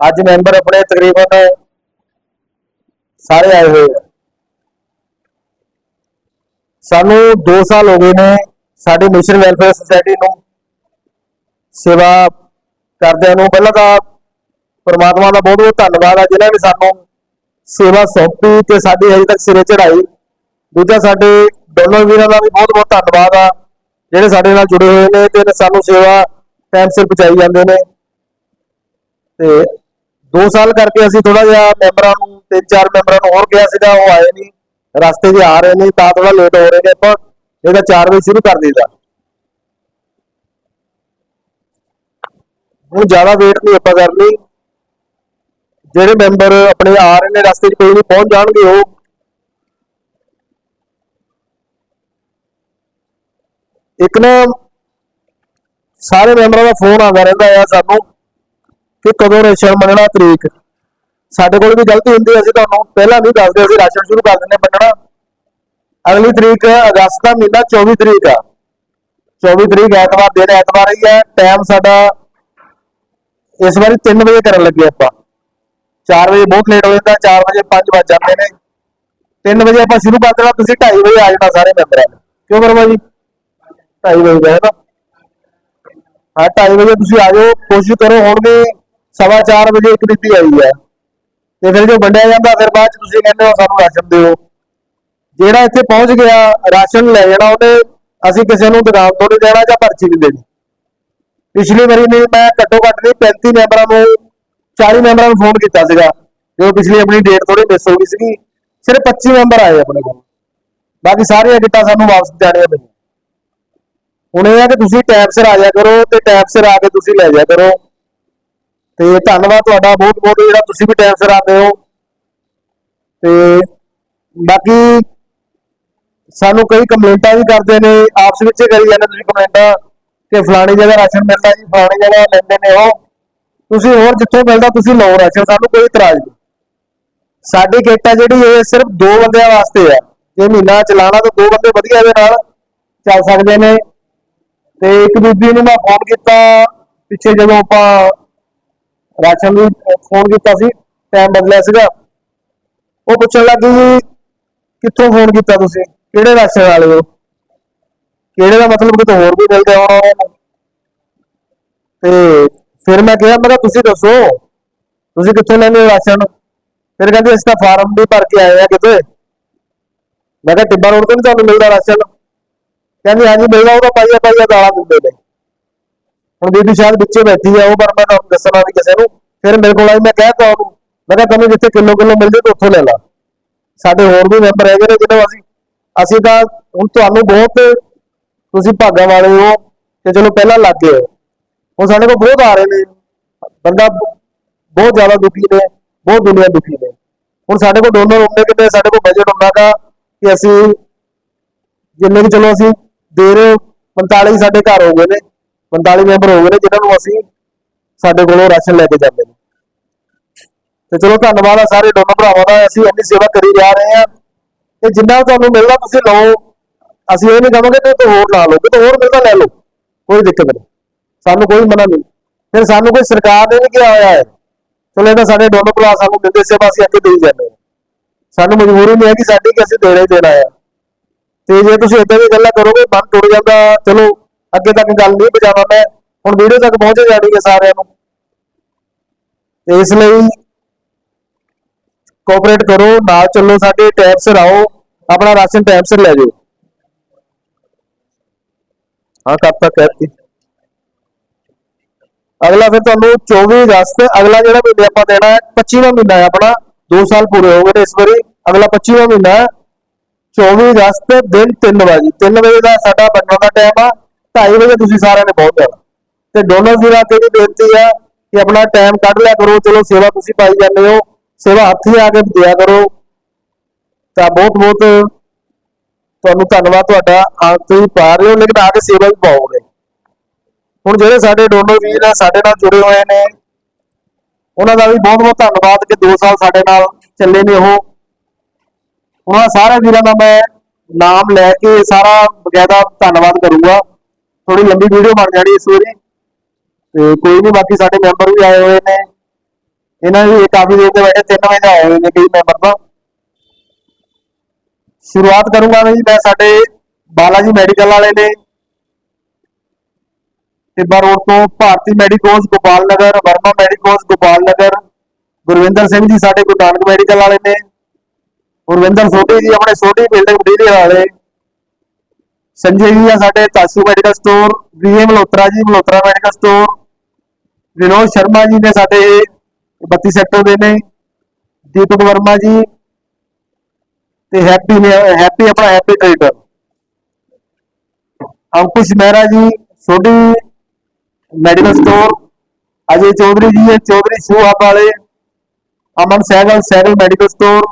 ਅੱਜ ਮੈਂਬਰ ਆਪਣੇ ਤਕਰੀਬਨ ਸਾਰੇ ਆਏ ਹੋਏ ਆ। ਸਾਨੂੰ 2 ਸਾਲ ਹੋ ਗਏ ਨੇ ਸਾਡੀ ਮਿਸ਼ਨ ਵੈਲਫੇਅਰ ਸੁਸਾਇਟੀ ਨੂੰ ਸੇਵਾ ਕਰਦਿਆਂ ਨੂੰ। ਪਹਿਲਾਂ ਤਾਂ ਪਰਮਾਤਮਾ ਦਾ ਬਹੁਤ ਬਹੁਤ ਧੰਨਵਾਦ ਆ, ਜਿਨ੍ਹਾਂ ਨੇ ਸਾਨੂੰ ਸੇਵਾ ਸੌਂਪੀ ਤੇ ਸਾਡੀ ਹਜੇ ਤੱਕ ਸਿਰੇ ਚੜਾਈ ਦੂਜਾ, ਸਾਡੇ ਡੋਨਰ ਵੀਰਾਂ ਦਾ ਵੀ ਬਹੁਤ ਬਹੁਤ ਧੰਨਵਾਦ ਆ, ਜਿਹੜੇ ਸਾਡੇ ਨਾਲ ਜੁੜੇ ਹੋਏ ਨੇ ਤੇ ਸਾਨੂੰ ਸੇਵਾ ਟਾਈਮ ਸਿਰ ਪਹੁੰਚਾਈ ਜਾਂਦੇ ਨੇ। ਤੇ 2 ਸਾਲ ਕਰਕੇ ਅਸੀਂ ਥੋੜਾ ਜਿਹਾ ਮੈਂਬਰਾਂ ਨੂੰ, ਤਿੰਨ ਚਾਰ ਮੈਂਬਰਾਂ ਨੂੰ ਹੋਰ ਕਿਹਾ ਸੀਗਾ, ਉਹ ਆਏ ਨਹੀਂ, ਰਸਤੇ 'ਚ ਆ ਰਹੇ ਨੇ ਤਾਂ ਥੋੜਾ ਲੇਟ ਹੋ ਰਹੇ ਨੇ, ਆਪਾਂ ਇਹਦਾ 4 ਵਜੇ ਸ਼ੁਰੂ ਕਰ ਦੇਈਦਾ। ਹੁਣ ਜ਼ਿਆਦਾ ਵੇਟ ਨਹੀਂ ਆਪਾਂ ਕਰਨੀ। ਜਿਹੜੇ ਮੈਂਬਰ ਆਪਣੇ ਆ ਰਹੇ ਨੇ, ਰਸਤੇ 'ਚ ਕੋਈ ਨਹੀਂ, ਪਹੁੰਚ ਜਾਣਗੇ ਉਹ। ਇੱਕ ਨਾ, ਸਾਰੇ ਮੈਂਬਰਾਂ ਦਾ ਫੋਨ ਆਉਂਦਾ ਰਹਿੰਦਾ ਆ ਸਾਨੂੰ। ਕਿ ਕਦੋਂ ਰੇਸ਼ਨ ਮੰਨਣਾ ਤਰੀਕ। ਸਾਡੇ ਕੋਲ ਵੀ ਗਲਤੀ ਹੁੰਦੀ ਹੈ ਅਸੀਂ ਤੁਹਾਨੂੰ ਪਹਿਲਾਂ ਨਹੀਂ ਦੱਸਦੇ ਅਸੀਂ ਰਾਸ਼ਨ ਸ਼ੁਰੂ ਕਰ ਦਿੰਦੇ ਮੰਨਣਾ। ਅਗਲੀ ਤਰੀਕ ਅਗਸਤ ਦਾ ਮਹੀਨਾ 24 ਤਰੀਕ ਆ। 24 ਤਰੀਕ ਐਤਵਾਰ ਦਿਨ, ਐਤਵਾਰ ਹੀ ਹੈ ਟਾਈਮ ਸਾਡਾ ਇਸ ਵਾਰੀ 3 ਵਜੇ ਕਰਨ ਲੱਗੇ ਆਪਾਂ। 4 ਵਜੇ ਬਹੁਤ ਲੇਟ ਹੋ ਜਾਂਦਾ 4 ਵਜੇ 5 ਵੱਜ ਜਾਂਦੇ ਨੇ। 3 ਵਜੇ ਆਪਾਂ ਸ਼ੁਰੂ ਕਰ ਦੇਣਾ, ਤੁਸੀਂ 2:30 ਵਜੇ ਆ ਜਾਣਾ ਸਾਰੇ ਮੈਂਬਰਾਂ ਨੇ। ਕਿਉਂ ਕਰਵਾ ਜੀ? 2:30 ਵਜੇ ਦਾ ਹੈ ਨਾ ਹਾਂ 2:30 ਵਜੇ ਤੁਸੀਂ ਆ ਜਾਓ, ਕੋਸ਼ਿਸ਼ ਕਰੋ, ਹੁਣ ਵੀ ਸਵਾ 4 ਵਜੇ ਇੱਕ ਦਿੱਤੀ ਆਈ ਹੈ। ਤੇ ਫਿਰ ਜੋ ਵੰਡਿਆ ਜਾਂਦਾ, ਫਿਰ ਬਾਅਦ ਚ ਤੁਸੀਂ ਕਹਿੰਦੇ ਹੋ ਸਾਨੂੰ ਰਾਸ਼ਨ ਦਿਓ। ਜਿਹੜਾ ਇੱਥੇ ਪਹੁੰਚ ਗਿਆ, ਰਾਸ਼ਨ ਲੈ ਜਾਣਾ ਉਹਨੇ, ਅਸੀਂ ਕਿਸੇ ਨੂੰ ਦੁਕਾਨ ਤੋਂ ਨਹੀਂ ਦੇਣਾ ਜਾਂ ਪਰਚੀ ਨਹੀਂ ਦੇਣੀ। ਪਿਛਲੀ ਵਾਰੀ ਨੇ ਮੈਂ ਘੱਟੋ ਘੱਟ ਨਹੀਂ 35 ਮੈਂਬਰਾਂ ਨੂੰ 40 ਮੈਂਬਰਾਂ ਨੂੰ ਫੋਨ ਕੀਤਾ ਸੀਗਾ। ਜਦੋਂ ਪਿਛਲੀ ਆਪਣੀ ਡੇਟ ਥੋੜੀ ਮਿਸ ਹੋ ਗਈ ਸੀਗੀ। ਸਿਰਫ 25 ਮੈਂਬਰ ਆਏ ਆਪਣੇ ਕੋਲ। ਬਾਕੀ ਸਾਰੀਆਂ ਟਿਕਟਾਂ ਸਾਨੂੰ ਵਾਪਸ ਜਾਣੀਆਂ ਪਈਆਂ। ਹੁਣ ਇਹ ਆ ਕਿ ਤੁਸੀਂ ਟਾਈਮ ਸਿਰ ਆ ਜਾਇਆ ਕਰੋ ਤੇ ਟਾਈਮ ਸਿਰ ਆ ਕੇ ਤੁਸੀਂ ਲੈ ਜਾਇਆ ਕਰੋ। ਤੇ ਧੰਨਵਾਦ ਤੁਹਾਡਾ, ਬਹੁਤ ਬਹੁਤ ਜਿਹੜਾ ਤੁਸੀਂ ਵੀ ਟਾਈਮ ਸਿਰ ਆਉਂਦੇ ਹੋ। ਤੇ ਬਾਕੀ ਸਾਨੂੰ ਕਈ ਕੰਪਲੇਂਟਾਂ ਵੀ ਕਰਦੇ ਨੇ, ਆਪਸ ਵਿੱਚ ਕਰੀ ਜਾਂਦੇ ਤੁਸੀਂ ਕੰਪਲੇਂਟਾਂ ਕਿ ਫਲਾਣੀ ਜਗ੍ਹਾ ਰਾਸ਼ਨ ਮਿਲਦਾ ਜੀ, ਫਲਾਣੀ ਜਗ੍ਹਾ ਲੈਂਦੇ ਨੇ ਉਹ। ਤੁਸੀਂ ਹੋਰ ਜਿੱਥੋਂ ਮਿਲਦਾ ਤੁਸੀਂ ਲਓ ਰਾਸ਼ਨ, ਸਾਨੂੰ ਕੋਈ ਇਤਰਾਜ਼ ਨਹੀਂ। ਸਾਡੀ ਕਿੱਟ ਆ ਜਿਹੜੀ, ਇਹ ਸਿਰਫ ਦੋ ਬੰਦਿਆਂ ਵਾਸਤੇ ਆ। ਜੇ ਮਹੀਨਾ ਚਲਾਣਾ ਤਾਂ ਦੋ ਬੰਦੇ ਵਧੀਆ ਦੇ ਨਾਲ ਚੱਲ ਸਕਦੇ ਨੇ। ਤੇ ਇੱਕ ਬੀਬੀ ਨੂੰ ਮੈਂ ਫੋਨ ਕੀਤਾ, ਪਿੱਛੇ ਜਦੋਂ ਆਪਾਂ ਰਾਸ਼ਨ ਨੂੰ ਫੋਨ ਕੀਤਾ ਸੀ ਟਾਈਮ ਬਦਲਿਆ ਸੀਗਾ। ਉਹ ਪੁੱਛਣ ਲੱਗੀ ਜੀ, ਕਿੱਥੋਂ ਫੋਨ ਕੀਤਾ ਤੁਸੀਂ? ਕਿਹੜੇ ਰਾਸ਼ਨ ਵਾਲੇ ਹੋ? ਕਿਹੜੇ ਦਾ ਮਤਲਬ ਕਿ ਹੋਰ ਵੀ ਮਿਲਦੇ ਹੋਣ? ਉਹਨਾਂ ਨੂੰ ਤੇ ਫਿਰ ਮੈਂ ਕਿਹਾ ਮੈਂ ਕਿਹਾ, ਤੁਸੀਂ ਦੱਸੋ, ਤੁਸੀਂ ਕਿੱਥੋਂ ਲੈਂਦੇ ਹੋ ਰਾਸ਼ਨ? ਫਿਰ ਕਹਿੰਦੇ, ਅਸੀਂ ਤਾਂ ਫਾਰਮ ਵੀ ਭਰ ਕੇ ਆਏ ਆ ਕਿਤੇ। ਮੈਂ ਕਿਹਾ, ਟਿੱਬਾ ਰੋਡ ਤੋਂ ਨਹੀਂ ਤੁਹਾਨੂੰ ਮਿਲਦਾ ਰਾਸ਼ਨ। ਕਹਿੰਦੀ, ਹਾਂਜੀ, ਮਿਲਦਾ, ਉਹ ਤਾਂ ਪਾਈਆ ਪਾਈਆ ਦਾਲਾਂ ਦਿੰਦੇ ਨੇ। ਹੁਣ ਬੀਬੀ ਸ਼ਾਇਦ ਵਿੱਚੇ ਬੈਠੀ ਆ, ਉਹ ਪਰ ਮੈਂ ਤੁਹਾਨੂੰ ਦੱਸਣਾ ਵੀ ਕਿਸੇ ਨੂੰ, ਫਿਰ ਮੇਰੇ ਕੋਲ ਆਈ, ਮੈਂ ਕਹਿਤਾ ਉਹਨੂੰ, ਮੈਂ ਕਿਹਾ ਤੈਨੂੰ ਜਿੱਥੇ ਕਿਲੋ ਕਿਲੋ ਮਿਲਦੇ ਤੂੰ ਉੱਥੋਂ ਲੈ ਲਾ। ਸਾਡੇ ਹੋਰ ਵੀ ਮੈਂਬਰ ਹੈਗੇ ਨੇ ਜਿਹਨਾਂ ਅਸੀਂ ਅਸੀਂ ਤਾਂ ਹੁਣ ਤੁਹਾਨੂੰ ਬਹੁਤ, ਤੁਸੀਂ ਭਾਗਾਂ ਵਾਲੇ ਹੋ ਕਿ ਚਲੋ ਪਹਿਲਾਂ ਲੱਗ ਗਏ ਹੋ। ਹੁਣ ਸਾਡੇ ਕੋਲ ਬਹੁਤ ਆ ਰਹੇ ਨੇ, ਬੰਦਾ ਬਹੁਤ ਜ਼ਿਆਦਾ ਦੁਖੀ ਨੇ, ਬਹੁਤ ਦੁਨੀਆ ਦੁਖੀ ਨੇ। ਹੁਣ ਸਾਡੇ ਕੋਲ ਡੋਨਰ ਹੁੰਦੇ ਕਿਤੇ ਸਾਡੇ ਕੋਲ ਬਜਟ ਹੁੰਦਾ ਗਾ ਕਿ ਅਸੀਂ ਜਿੰਨੇ ਕਿ ਚਲੋ ਅਸੀਂ ਦੇ ਰਹੇ 45 ਸਾਡੇ ਘਰ ਹੋ ਗਏ ਨੇ। 45 ਮੈਂਬਰ ਹੋ ਗਏ ਨੇ ਜਿਨ੍ਹਾਂ ਨੂੰ ਅਸੀਂ ਸਾਡੇ ਕੋਲੋਂ ਰਾਸ਼ਨ ਲੈ ਕੇ ਜਾਂਦੇ ਨੇ। ਤੇ ਚਲੋ ਧੰਨਵਾਦ ਆ ਸਾਰੇ ਡੋਨਰ ਭਰਾਵਾਂ ਦਾ, ਅਸੀਂ ਇੰਨੀ ਸੇਵਾ ਕਰੀ ਜਾ ਰਹੇ ਹਾਂ। ਤੇ ਜਿੰਨਾ ਤੁਹਾਨੂੰ ਮਿਲਦਾ ਤੁਸੀਂ ਲਓ। ਅਸੀਂ ਇਹ ਨਹੀਂ ਕਹਾਂਗੇ ਕਿ ਤੂੰ ਹੋਰ ਨਾ ਲਓ ਕਿ ਹੋਰ ਮਿਲਦਾ ਲੈ ਲਓ। ਕੋਈ ਦਿੱਕਤ ਨਹੀਂ। ਸਾਨੂੰ ਕੋਈ ਮਨਾ ਨਹੀਂ। ਫਿਰ ਸਾਨੂੰ ਕੋਈ ਸਰਕਾਰ ਨੇ ਨਹੀਂ ਕਿਹਾ ਹੋਇਆ ਹੈ। ਚਲੋ ਇਹਦਾ ਸਾਡੇ ਡੋਨਰ ਭਰਾ ਸਾਨੂੰ ਦਿੰਦੇ ਸੇਵਾ, ਅਸੀਂ ਅੱਗੇ ਦੇਈ ਜਾਂਦੇ ਹਾਂ। ਸਾਨੂੰ ਮਜਬੂਰੀ ਨਹੀਂ ਹੈ ਕਿ ਸਾਡੀ ਕਿ ਅਸੀਂ ਦੇਣਾ ਹੀ ਦੇਣਾ ਹੈ। ਤੇ ਜੇ ਤੁਸੀਂ ਇਦਾਂ ਦੀ ਗੱਲਾਂ ਕਰੋਗੇ, ਮਨ ਟੁੱਟ ਜਾਂਦਾ। ਚਲੋ ਅੱਗੇ ਤੱਕ ਗੱਲ ਨਹੀਂ ਪਹੁੰਚਾਵਾਂ ਮੈਂ। ਹੁਣ ਵੀਡੀਓ ਤੱਕ ਪਹੁੰਚ ਜਾਣੀ ਹੈ ਸਾਰਿਆਂ ਨੂੰ। ਤੇ ਇਸ ਲਈ ਕੋਆਪਰੇਟ ਕਰੋ, ਨਾਲ ਚੱਲੋ ਸਾਡੇ ਟਾਈਮ ਸਿਰ ਆਓ ਆਪਣਾ ਰਾਸ਼ਨ ਟਾਈਮ ਸਿਰ ਲੈ ਜਾਓ। ਹਾਂ, ਕਦ ਤੱਕ ਕਹਿਤੀ ਅਗਲਾ ਫਿਰ ਤੁਹਾਨੂੰ 24 ਅਗਸਤ, ਅਗਲਾ ਜਿਹੜਾ ਮਹੀਨੇ ਆਪਾਂ ਦੇਣਾ ਹੈ 25ਵਾਂ ਮਹੀਨਾ ਹੈ ਆਪਣਾ। 2 ਸਾਲ ਪੂਰੇ ਹੋ ਗਏ ਨੇ ਇਸ ਵਾਰੀ। ਅਗਲਾ 25ਵਾਂ ਮਹੀਨਾ ਹੈ। 24 ਅਗਸਤ, ਦਿਨ 3 ਵਜੇ। 3 ਵਜੇ ਦਾ ਸਾਡਾ ਬਣਨ ਦਾ ਟਾਈਮ ਆ। 2:30 ਵਜੇ ਤੁਸੀਂ ਸਾਰਿਆਂ ਨੇ ਪਹੁੰਚ ਜਾਣਾ ਤੇ ਡੋਨਰ ਵੀਰਾਂ ਤੇ ਵੀ ਬੇਨਤੀ ਆ ਕਿ ਆਪਣਾ ਟਾਈਮ ਕੱਢ ਲਿਆ ਕਰੋ। ਚਲੋ ਸੇਵਾ ਤੁਸੀਂ ਪਾਈ ਜਾਂਦੇ ਹੋ। ਸੇਵਾ ਹੱਥੀ ਆ ਕੇ ਦਿਆ ਕਰੋ। ਤਾਂ ਬਹੁਤ ਬਹੁਤ ਤੁਹਾਨੂੰ ਧੰਨਵਾਦ ਤੁਹਾਡਾ। ਆਪ ਤੁਸੀਂ ਪਾ ਰਹੇ ਹੋ, ਲੇਕਿਨ ਆ ਕੇ ਸੇਵਾ ਵੀ ਪਾਓਗੇ। ਹੁਣ ਜਿਹੜੇ ਸਾਡੇ ਡੋਨਰ ਵੀਰ ਆ, ਸਾਡੇ ਨਾਲ ਜੁੜੇ ਹੋਏ ਨੇ। ਉਹਨਾਂ ਦਾ ਵੀ ਬਹੁਤ ਬਹੁਤ ਧੰਨਵਾਦ ਕਿ 2 ਸਾਲ ਸਾਡੇ ਨਾਲ ਚੱਲੇ ਨੇ ਉਹ। ਉਹਨਾਂ ਸਾਰੇ ਵੀਰਾਂ ਦਾ ਮੈਂ ਨਾਮ ਲੈ ਕੇ ਸਾਰਾ ਬਕਾਇਦਾ ਧੰਨਵਾਦ ਕਰੂੰਗਾ। ਥੋੜੀ ਲੰਬੀ ਵੀਡੀਓ ਬਣ ਜਾਣੀ ਇਸ ਵਾਰੀ। ਤੇ ਕੋਈ ਨਹੀਂ ਬਾਕੀ ਸਾਡੇ ਮੈਂਬਰ ਵੀ ਆਏ ਹੋਏ ਨੇ। ਇਹਨਾਂ ਦੀ ਕਾਫੀ ਦੇਰ ਦੇ ਬੈਠੇ 3 ਵਜੇ ਆਏ ਹੋਏ ਨੇ ਕਈ ਮੈਂਬਰ ਤਾਂ। ਸ਼ੁਰੂਆਤ ਕਰੂੰਗਾ ਜੀ, ਮੈਂ ਸਾਡੇ ਬਾਲਾਜੀ ਮੈਡੀਕਲ ਵਾਲੇ ਨੇ। ਟਿੱਬਾ ਰੋਡ ਤੋਂ ਭਾਰਤੀ ਮੈਡੀਕੋਜ਼ ਗੋਪਾਲ ਨਗਰ ਵਰਮਾ ਮੈਡੀਕੋਜ਼ ਗੋਪਾਲ ਨਗਰ ਗੁਰਵਿੰਦਰ ਸਿੰਘ ਜੀ ਸਾਡੇ ਗੁਰੂ ਨਾਨਕ ਮੈਡੀਕਲ ਵਾਲੇ ਨੇ। ਗੁਰਵਿੰਦਰ ਸੋਢੀ ਜੀ, ਆਪਣੇ ਸੋਢੀ ਬਿਲਡਿੰਗ ਮਟੀਰੀਅਲ ਵਾਲੇ। ਸੰਜੇ ਜੀ ਆ ਸਾਡੇ ਤਾਸੂ ਮੈਡੀਕਲ ਸਟੋਰ ਵੀਏ ਮਲੋਤਰਾ ਜੀ ਮਲੋਤਰਾ ਮੈਡੀਕਲ ਸਟੋਰ ਵਿਨੋਦ ਸ਼ਰਮਾ ਜੀ ਨੇ ਸਾਡੇ 32 ਸੈਕਟਰ ਦੇ ਨੇ, ਦੀਪਕ ਵਰਮਾ ਜੀ ਤੇ ਹੈਪੀ ਨੇ ਹੈਪੀ ਆਪਣਾ happy trader Ankush Mehra ji Sodhi medical store Ajay Chaudhary ji ਹੈ, ਚੌਧਰੀ ਸ਼ੂ ਹੱਬ ਵਾਲੇ, ਅਮਨ ਸਹਿਗਲ ਸਹਿਗਲ ਮੈਡੀਕਲ ਸਟੋਰ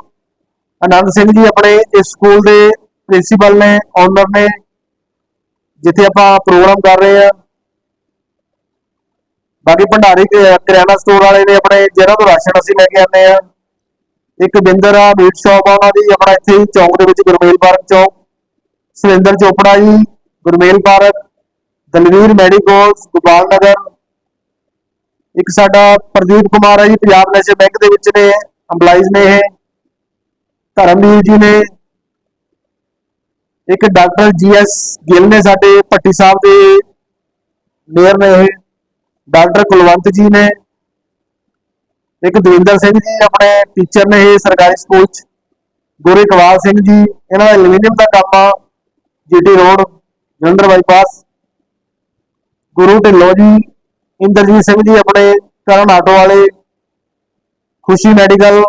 ਆਨੰਦ ਸਿੰਘ ਜੀ ਆਪਣੇ ਇਸ ਸਕੂਲ ਦੇ ਪ੍ਰਿੰਸੀਪਲ ਨੇ ਓਨਰ ਨੇ ਜਿੱਥੇ ਆਪਾਂ ਪ੍ਰੋਗਰਾਮ ਕਰ ਰਹੇ ਆ ਬਾਕੀ ਭੰਡਾਰੀ ਕਰਿਆਨਾ ਸਟੋਰ ਵਾਲੇ ਨੇ ਆਪਣੇ ਜਿਹਨਾਂ ਤੋਂ ਰਾਸ਼ਨ ਅਸੀਂ ਲੈ ਕੇ ਆਉਂਦੇ ਆ ਇੱਕ ਬਿੰਦਰ ਆ ਮੀਟ ਸ਼ਾਪ ਆ ਉਹਨਾਂ ਦੀ, ਆਪਣਾ ਇੱਥੇ ਚੌਂਕ ਦੇ ਵਿੱਚ ਗੁਰਮੇਲ ਪਾਰਕ ਚੌਂਕ। ਸੁਰਿੰਦਰ ਚੋਪੜਾ ਜੀ, ਗੁਰਮੇਲ ਪਾਰਕ। ਦਲਵੀਰ ਮੈਡੀਕੋਜ਼ ਗੋਪਾਲ ਨਗਰ। ਇੱਕ ਸਾਡਾ ਪ੍ਰਦੀਪ ਕੁਮਾਰ ਆ ਜੀ, ਪੰਜਾਬ ਨੈਸ਼ਨਲ ਬੈਂਕ ਦੇ ਵਿੱਚ ਨੇ EMPLOYEES ਨੇ ਇਹ। ਧਰਮਵੀਰ ਜੀ ਨੇ। ਇੱਕ ਡਾਕਟਰ ਜੀ ਐਸ ਗਿੱਲ ਨੇ ਸਾਡੇ ਭੱਟੀ ਸਾਹਿਬ ਦੇ ਮੇਅਰ ਨੇ ਇਹ, ਡਾਕਟਰ ਕੁਲਵੰਤ ਜੀ ਨੇ, ਇੱਕ ਦਵਿੰਦਰ ਸਿੰਘ ਜੀ ਆਪਣੇ ਟੀਚਰ ਨੇ ਇਹ ਸਰਕਾਰੀ ਸਕੂਲ ਚ, ਗੁਰੂ ਇਕਬਾਲ ਸਿੰਘ ਜੀ, ਇਹਨਾਂ ਦਾ ਐਲੂਮੀਨੀਅਮ ਦਾ ਕੰਮ ਆ GT road Jalandhar bypass Guru Dhillon ji, Inderjit Singh ਜੀ ਆਪਣੇ ਕਰਨ ਆਟੋ ਵਾਲੇ, ਖੁਸ਼ੀ ਮੈਡੀਕਲ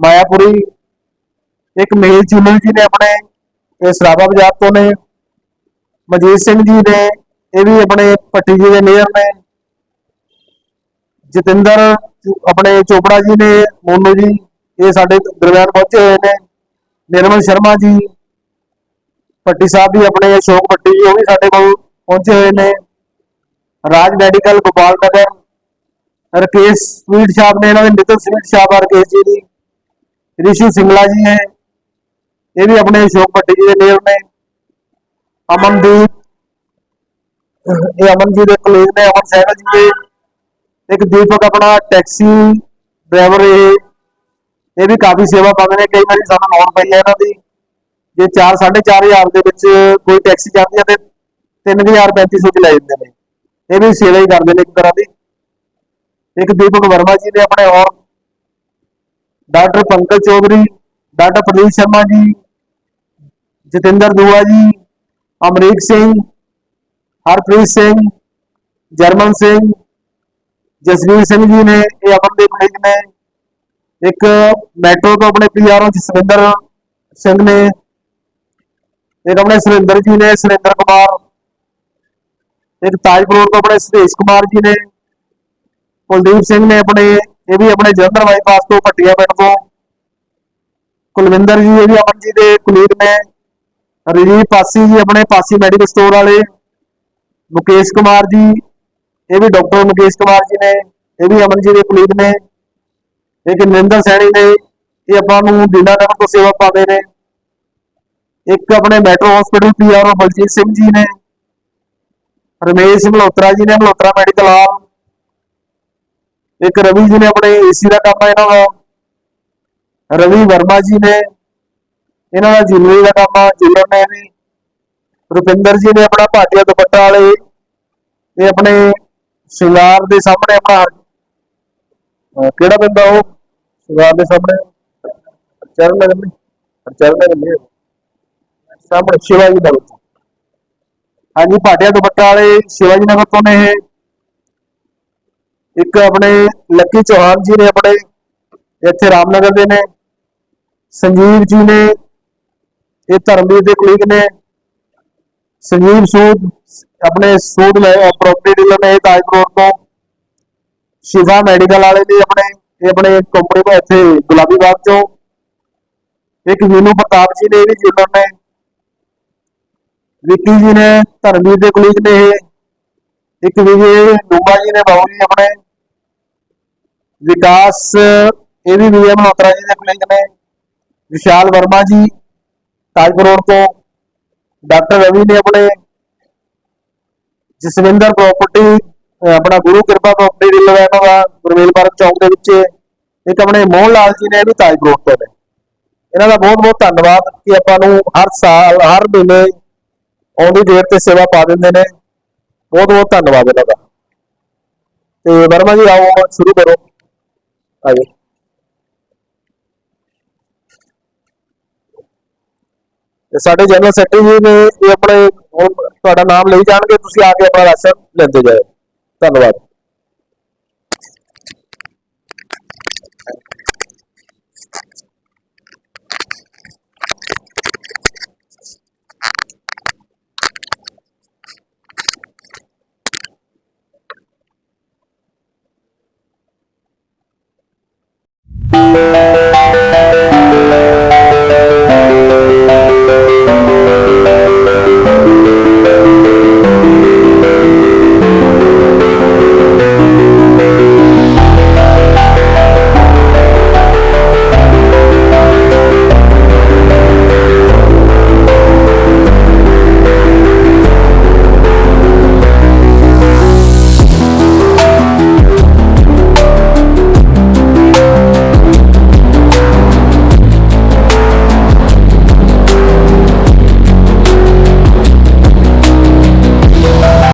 ਮਾਇਆਪੁਰੀ, ਇੱਕ ਮੇਲ ਚੂਲਰ ਜੀ ਨੇ ਆਪਣੇ ਇਹ ਸਰਾਭਾ ਬਾਜ਼ਾਰ ਤੋਂ ਨੇ। ਮਨਜੀਤ ਸਿੰਘ ਜੀ ਨੇ, ਇਹ ਵੀ ਆਪਣੇ ਪੱਟੀ ਜੀ ਦੇ ਮੇਅਰ ਨੇ। ਜਤਿੰਦਰ ਆਪਣੇ ਚੋਪੜਾ ਜੀ ਨੇ, ਮੋਨੂ ਜੀ, ਇਹ ਸਾਡੇ ਦਰਮਿਆਨ ਪਹੁੰਚੇ ਹੋਏ ਨੇ। ਨਿਰਮਲ ਸ਼ਰਮਾ ਜੀ ਪੱਟੀ ਸਾਹਿਬ ਵੀ ਆਪਣੇ ਅਸ਼ੋਕ ਪੱਟੀ ਜੀ, ਉਹ ਵੀ ਸਾਡੇ ਕੋਲ ਪਹੁੰਚੇ ਹੋਏ ਨੇ। Raj medical Gopal Nagar, Rakesh sweet shop ਨੇ, ਇਹਨਾਂ ਦੇ ਮਿੱਤਲ ਸਵੀਟ ਸ਼ਾਪ ਆ ਰਕੇਸ਼ ਜੀ ਦੀ। ਰਿਸ਼ੂ ਸਿੰਗਲਾ ਜੀ ਹੈ ਇਹ ਵੀ ਆਪਣੇ ਅਸ਼ੋਕ ਭੱਟੀ ਜੀ ਦੇ ਮੇਅਰ ਨੇ ਅਮਨਦੀਪ, ਇਹ ਅਮਨ ਜੀ ਦੇ ਕੋਲੇਜ ਨੇ, ਅਮਨ ਸਹਿਗਲ ਜੀ ਦੇ। ਇੱਕ ਦੀਪਕ ਆਪਣਾ ਟੈਕਸੀ ਡਰਾਈਵਰ ਇਹ। ਇਹ ਵੀ ਕਾਫੀ ਸੇਵਾ ਪਾਉਂਦੇ ਨੇ, ਕਈ ਵਾਰੀ ਸਾਨੂੰ ਲੋਨ ਪਈ ਹੈ ਇਹਨਾਂ ਦੀ। ਜੇ 4 4500 ਦੇ ਵਿੱਚ ਕੋਈ ਟੈਕਸੀ ਜਾਂਦੀ ਹੈ ਤੇ 3000 3500 ਚ ਲੈ ਜਾਂਦੇ ਨੇ। ਇਹ ਵੀ ਸੇਵਾ ਹੀ ਕਰਦੇ ਨੇ ਇੱਕ ਤਰ੍ਹਾਂ ਦੀ। ਇੱਕ ਦੀਪਕ ਵਰਮਾ ਜੀ ਨੇ ਆਪਣੇ ਔਰ doctor Pankaj Chaudhary, doctor Pradeep Sharma ji Jatinder Dua ji, Amrik Singh, Harpreet Singh, German Singh, Jasvir Singh ji ਨੇ, ਇਹ ਅਮਨਦੀਪ ਸਿੰਘ ਨੇ ਇੱਕ ਮੈਟਰੋ ਤੋਂ ਆਪਣੇ ਪੀਆਰਓ ਜਸਵਿੰਦਰ ਸਿੰਘ ਨੇ, ਇੱਕ ਆਪਣੇ ਸੁਰਿੰਦਰ ਜੀ ਨੇ, ਸੁਰਿੰਦਰ ਕੁਮਾਰ, ਇੱਕ ਤਾਜਪੁਰ ਤੋਂ ਆਪਣੇ ਸੁਰੇਸ਼ ਕੁਮਾਰ ਜੀ ਨੇ, ਕੁਲਦੀਪ ਸਿੰਘ ਨੇ ਆਪਣੇ, ਇਹ ਵੀ ਆਪਣੇ ਜਲੰਧਰ ਬਾਈਪਾਸ ਤੋਂ ਭੱਟੀਆਂ ਪਿੰਡ ਤੋਂ, ਕੁਲਵਿੰਦਰ ਜੀ, ਇਹ ਵੀ ਅਮਨ ਜੀ ਦੇ ਕੁਲੀਰ ਨੇ। ਰਜੀਵ ਪਾਸੀ ਜੀ, ਆਪਣੇ ਪਾਸੀ ਮੈਡੀਕਲ ਸਟੋਰ ਵਾਲੇ, ਮੁਕੇਸ਼ ਕੁਮਾਰ ਜੀ, ਇਹ ਵੀ ਡਾਕਟਰ ਮੁਕੇਸ਼ ਕੁਮਾਰ ਜੀ ਨੇ, ਇਹ ਵੀ ਅਮਨ ਜੀ ਦੇ ਕੁਲੀਗ ਨੇ ਇੱਕ ਨਿੰਦਰ ਸੈਣੀ ਨੇ, ਇਹ ਆਪਾਂ ਨੂੰ ਦੀਨਾਨਗਰ ਤੋਂ ਸੇਵਾ ਪਾਉਂਦੇ ਨੇ। ਇੱਕ ਆਪਣੇ metro hospital PR Baljit Singh ji ਨੇ, ਰਮੇਸ਼ ਮਲਹੋਤਰਾ ਜੀ ਨੇ, ਮਲਹੋਤਰਾ ਮੈਡੀਕਲ ਹਾਲ ਇੱਕ ਰਵੀ ਜੀ ਨੇ ਆਪਣੇ ਏਸੀ ਦਾ ਕੰਮ ਹੈ ਇਹਨਾਂ ਦਾ। ਰਵੀ ਵਰਮਾ ਜੀ ਨੇ ਇਹਨਾਂ ਦਾ ਜੁਐਲਰੀ ਦਾ ਕੰਮ ਆ ਜੁਐਲਰ ਨੇ ਵੀ ਰੁਪਿੰਦਰ ਜੀ ਨੇ ਆਪਣਾ ਭਾਟੀਆ ਦੁਪੱਟਾ ਵਾਲੇ ਇਹ ਆਪਣੇ ਸ਼ਿੰਗਾਰ ਦੇ ਸਾਹਮਣੇ ਆਪਣਾ ਕਿਹੜਾ ਪੈਂਦਾ ਉਹ? ਸ਼ਿੰਗਾਰ ਦੇ ਸਾਹਮਣੇ। ਚਰਨ ਨਗਰ ਨਹੀਂ ਚਰਨ ਨਗਰ ਨਹੀਂ। ਸਾਹਮਣੇ ਸ਼ਿਵਾਜੀ ਨਗਰ ਤੋਂ ਹਾਂਜੀ ਭਾਟਿਆ ਦੁਪੱਟਾ ਵਾਲੇ ਸ਼ਿਵਾਜੀ ਨਗਰ ਤੋਂ ਨੇ ਇਹ ਇੱਕ ਆਪਣੇ ਲੱਕੀ ਚੌਹਾਨ ਜੀ ਨੇ ਆਪਣੇ ਇੱਥੇ ਰਾਮਨਗਰ ਦੇ ਨੇ, ਸੰਜੀਵ ਜੀ ਨੇ ਇਹ ਧਰਮਵੀਰ ਦੇ ਕੁਲੀਗ ਨੇ ਸੰਜੀਵ ਸੂਦ ਆਪਣੇ ਸੂਦ ਲੈ ਪ੍ਰਾਪਰਟੀ ਡੀਲਰ ਨੇ ਇਹ ਤਾਜਪੁਰ ਤੋਂ। ਸ਼ਿਵਾ ਮੈਡੀਕਲ ਵਾਲੇ ਨੇ ਆਪਣੇ, ਇਹ ਆਪਣੇ ਕੰਪਨੀ ਤੋਂ ਇੱਥੇ ਗੁਲਾਬੀ ਬਾਗ ਚੋਂ। ਇੱਕ ਵੀਨੂ ਪ੍ਰਤਾਪ ਜੀ ਨੇ ਵੀ ਜੁੜਨ ਨੇ। ਵਿੱਕੀ ਜੀ ਨੇ, ਧਰਮਵੀਰ ਦੇ ਕੁਲੀਗ ਨੇ ਇਹ। ਇੱਕ ਵਿਜੇ ਡੂੰਗਾ ਜੀ ਨੇ, ਬਾਬੂ ਜੀ ਆਪਣੇ। ਵਿਕਾਸ, ਇਹ ਵੀ ਵਿਜੇ ਮਲਹੋਤਰਾ ਜੀ ਦੇ ਕੁਲੀਗ ਨੇ। ਵਿਸ਼ਾਲ ਵਰਮਾ ਜੀ। ਤਾਜਪੁਰ ਰੋਡ ਤੋਂ ਡਾਕਟਰ ਰਵੀ ਨੇ ਆਪਣੇ ਜਸਵਿੰਦਰ ਪ੍ਰਾਪਰਟੀ ਆਪਣਾ ਗੁਰੂ ਕਿਰਪਾ ਪ੍ਰਾਪਰਟੀ ਡੀਲਰ ਹੈ ਦਾ ਗੁਰਮੇਲ ਪਾਰਕ ਚੌਂਕ ਦੇ ਵਿੱਚ ਇੱਕ ਆਪਣੇ ਮੋਹਨ ਲਾਲ ਜੀ ਨੇ ਇਹ ਵੀ ਤਾਜ ਰੋਡ ਤੋਂ ਨੇ ਇਹਨਾਂ ਦਾ ਬਹੁਤ ਬਹੁਤ ਧੰਨਵਾਦ ਕਿ ਆਪਾਂ ਨੂੰ ਹਰ ਸਾਲ, ਹਰ ਮਹੀਨੇ ਆਉਂਦੀ ਡੇਟ ਤੇ ਸੇਵਾ ਪਾ ਦਿੰਦੇ ਨੇ। ਬਹੁਤ ਬਹੁਤ ਧੰਨਵਾਦ ਇਹਨਾਂ ਦਾ। ਤੇ ਵਰਮਾ ਜੀ, ਆਓ ਸ਼ੁਰੂ ਕਰੋ। ਆਜੋ ਸਾਡੇ ਜਨਰਲ ਸੈਕਟਰੀ ਜੀ ਨੇ ਇਹ ਆਪਣੇ ਤੁਹਾਡਾ ਨਾਮ ਲਈ ਜਾਣਗੇ, ਤੁਸੀਂ ਆ ਕੇ ਆਪਣਾ ਰਾਸ਼ਨ ਲੈਂਦੇ ਜਾਓ। ਧੰਨਵਾਦ।